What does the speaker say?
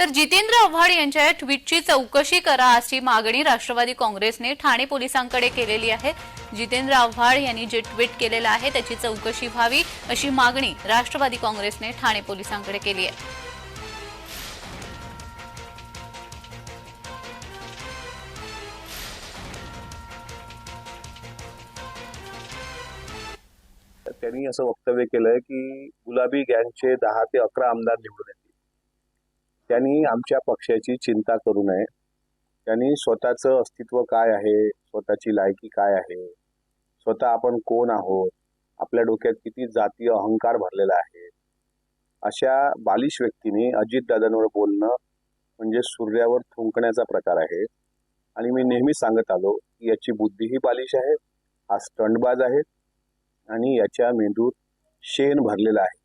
तर जितेंद्र आव्हाड यांच्या या ट्विटची चौकशी करा अशी मागणी राष्ट्रवादी काँग्रेसने ठाणे पोलिसांकडे केलेली आहे. जितेंद्र आव्हाड यांनी जे ट्विट केलेलं आहे त्याची चौकशी व्हावी अशी मागणी राष्ट्रवादी काँग्रेसने ठाणे पोलिसांकडे केली आहे. तर त्यांनी असं वक्तव्य केलंय की गुलाबी गँगचे दहा ते अकरा आमदार निवडून त्यांनी आमच्या पक्षाची चिंता करू नये. त्यांनी स्वतःचं अस्तित्व काय आहे? स्वतःची लायकी काय आहे? स्वतः आपण कोण आहोत? आपल्या डोक्यात किती जातीय अहंकार भरलेला आहे? अशा बालिश व्यक्तीने अजितदादांवर बोलणं म्हणजे सूर्यावर थुंकण्याचा प्रकार आहे. आणि मी नेहमी सांगत आलो की याची बुद्धीही बालिश आहे हा स्टंटबाज आहे आणि याच्या मेंदूत शेण भरलेला आहे.